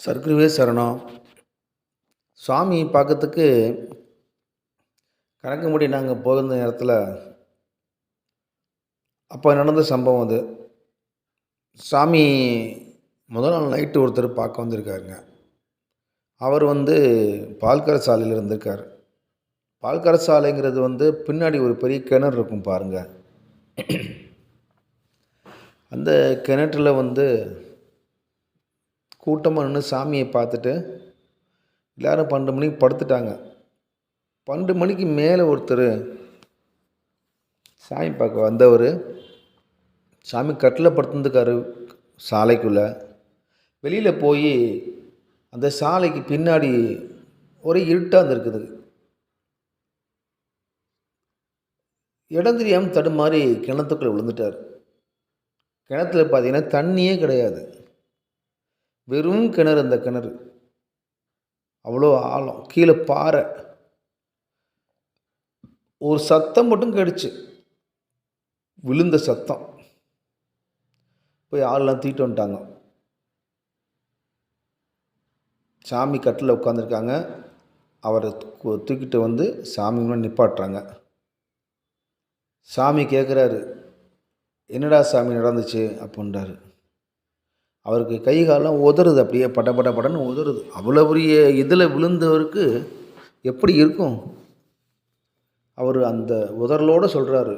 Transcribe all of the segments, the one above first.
சர்க்குருவே சரணம். சாமி பார்க்கறதுக்கு கணக்கும்படி நாங்கள் போகிற நேரத்தில் அப்போ நடந்த சம்பவம் அது. சாமி முதல் நாள் நைட்டு ஒருத்தர் பார்க்க வந்திருக்காருங்க. அவர் வந்து பால்கர சாலையில் இருந்திருக்கார். பால்கர சாலைங்கிறது வந்து பின்னாடி ஒரு பெரிய கிணறு இருக்கும் பாருங்கள் அந்த கிணற்றில் வந்து கூட்டமாக நின்று சாமியை பார்த்துட்டு எல்லோரும் பன்னெண்டு மணிக்கு படுத்துட்டாங்க. பன்னெண்டு மணிக்கு மேலே ஒருத்தர் சாமி பார்க்க வந்தவர். சாமி கட்டில் படுத்துருந்துக்காரு சாலைக்குள்ளே. வெளியில் போய் அந்த சாலைக்கு பின்னாடி ஒரே இருட்டாக இருந்திருக்குது. இடம் தெரியாமல் தடுமாறி கிணத்துக்குள்ளே விழுந்துட்டார். கிணத்துல பார்த்தீங்கன்னா தண்ணியே கிடையாது. வெறும் கிணறு அந்த கிணறு. அவ்வளோ ஆழம். கீழே பாறை. ஒரு சத்தம் மட்டும் கேடுச்சு விழுந்த சத்தம். போய் ஆள்லாம் தூக்கிட்டு வந்துட்டாங்க. சாமி கட்டில் உட்காந்துருக்காங்க அவரை தூக்கிட்டு வந்து சாமி முன்னாடி நிப்பாட்டுறாங்க. சாமி கேட்குறாரு என்னடா சாமி நடந்துச்சு? அப்படின்றாரு. அவருக்கு கை காலெல்லாம் உதறுது அப்படியே பட பட படன்னு உதறுது. அவ்வளோ பெரிய இதில் விழுந்தவருக்கு எப்படி இருக்கும்? அவர் அந்த உதறலோடு சொல்கிறாரு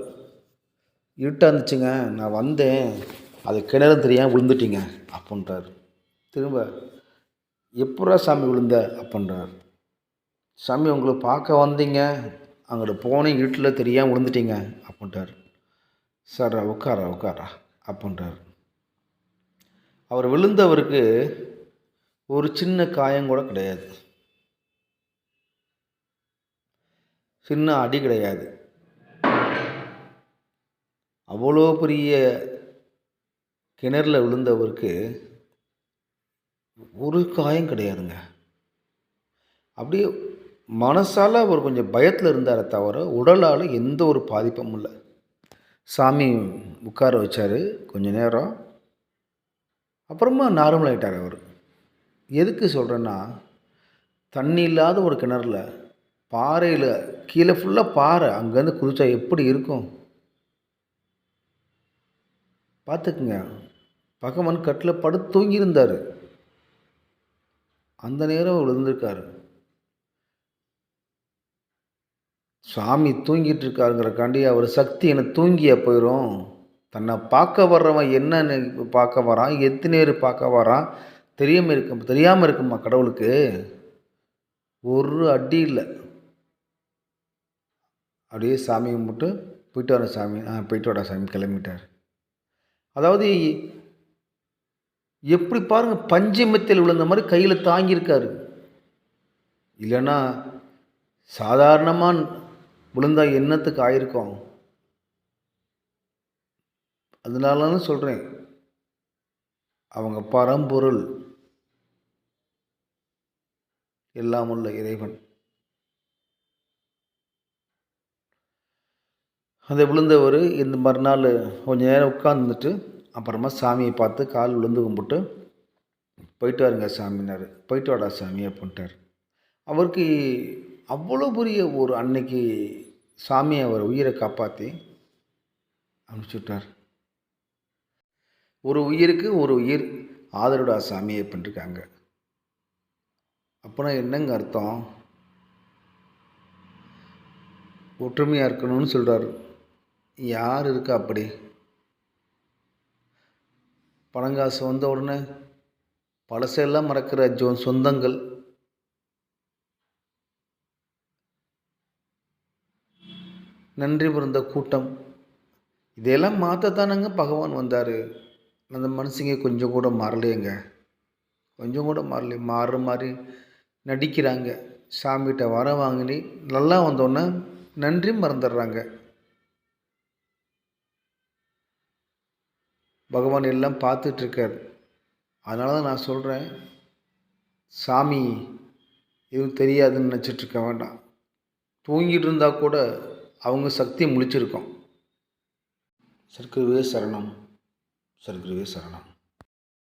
இருட்டாக இருந்துச்சுங்க நான் வந்தேன். அது கிணறு தெரியாமல் விழுந்துட்டீங்க. அப்படின்றாரு. திரும்ப எப்படா சாமி விழுந்த? அப்படின்றார். சாமி உங்களை பார்க்க வந்தீங்க. அங்கிட்ட போனேன் இருட்டில் தெரியாமல் விழுந்துட்டீங்க. அப்படின்ட்டார் சார் உட்காரா உட்காரா அப்படின்றார். அவர் விழுந்தவருக்கு ஒரு சின்ன காயம் கூட கிடையாது. சின்ன அடி கிடையாது. அவ்வளோ பெரிய கிணறுல விழுந்தவருக்கு ஒரு காயம் கிடையாதுங்க. அப்படியே மனசால் அவர் கொஞ்சம் பயத்தில் இருந்தாரே தவிர உடலால் எந்த ஒரு பாதிப்பும் இல்லை. சாமி உட்கார வச்சார் கொஞ்ச நேரம். அப்புறமா நார்மல் ஆகிட்டார் அவர். எதுக்கு சொல்கிறேன்னா தண்ணி இல்லாத ஒரு கிணறுல பாறையில் கீழே ஃபுல்லாக பாறை அங்கேருந்து குதிச்சா எப்படி இருக்கும்? பார்த்துக்குங்க. பகவான் கட்டில் படுத்து தூங்கியிருந்தார். அந்த நேரம் அவர் விழுந்திருக்காரு சாமி தூங்கிட்டு இருக்காருங்கிறக்காண்டி அவர் சக்தி என்னை தூங்கிய போயிடும் தன்னை பார்க்க வர்றவன் என்னன்னு பார்க்க வரான் எத்தனை பேர் பார்க்க வரான் தெரியாமல் இருக்கும் தெரியாமல் இருக்குமா கடவுளுக்கு? ஒரு அடி இல்லை. அப்படியே சாமி கும்பிட்டு போயிட்டு வர சாமி ஆ போயிட்டு வர சாமி கிளம்பிட்டார். அதாவது எப்படி பாருங்கள் பஞ்சமத்தில் விழுந்த மாதிரி கையில் தாங்கியிருக்காரு. இல்லைன்னா சாதாரணமாக விழுந்தா என்னத்துக்கு ஆயிருக்கும்? அதனால சொல்கிறேன் அவங்க பரம்பொருள். எல்லாம் உள்ள இறைவன். அந்த விழுந்தவர் இந்த மறுநாள் கொஞ்ச நேரம் உட்காந்துட்டு அப்புறமா சாமியை பார்த்து கால் விழுந்து கும்பிட்டு போயிட்டு வாருங்க சாமினார். போயிட்டு வாடா சாமி அப்படின்ட்டார். அவருக்கு அவ்வளோ பெரிய ஒரு அன்னைக்கு சாமியை அவர் உயிரை காப்பாற்றி அனுப்பிச்சுட்டார். ஒரு உயிருக்கு ஒரு உயிர். ஆதரவுடா சாமி அப்படின்ட்டுருக்காங்க அப்போனா என்னங்க அர்த்தம்? ஒற்றுமையாக இருக்கணும்னு சொல்கிறார் யார் இருக்கா அப்படி? பணங்காசு வந்த உடனே பழசெல்லாம் மறக்கிற ஜோ சொந்தங்கள். நன்றி பிறந்த கூட்டம். இதையெல்லாம் மாற்றத்தானங்க பகவான் வந்தார். அந்த மனுஷங்க கொஞ்சம் கூட மாறலையேங்க. கொஞ்சம் கூட மாறல மாறுற மாதிரி நடிக்கிறாங்க. சாமிகிட்ட வர வாங்கினி நல்லா வந்தோன்னே நன்றி மறந்துடுறாங்க. பகவான் எல்லாம் பார்த்துட்ருக்கார். அதனால தான் நான் சொல்கிறேன் சாமி எதுவும் தெரியாதுன்னு நினச்சிட்ருக்க வேண்டாம். தூங்கிட்டு இருந்தால் கூட அவங்க சக்தி முழிச்சிருக்கோம். சர்க்குருவே சரணம். சர்க்குருவே சரணம்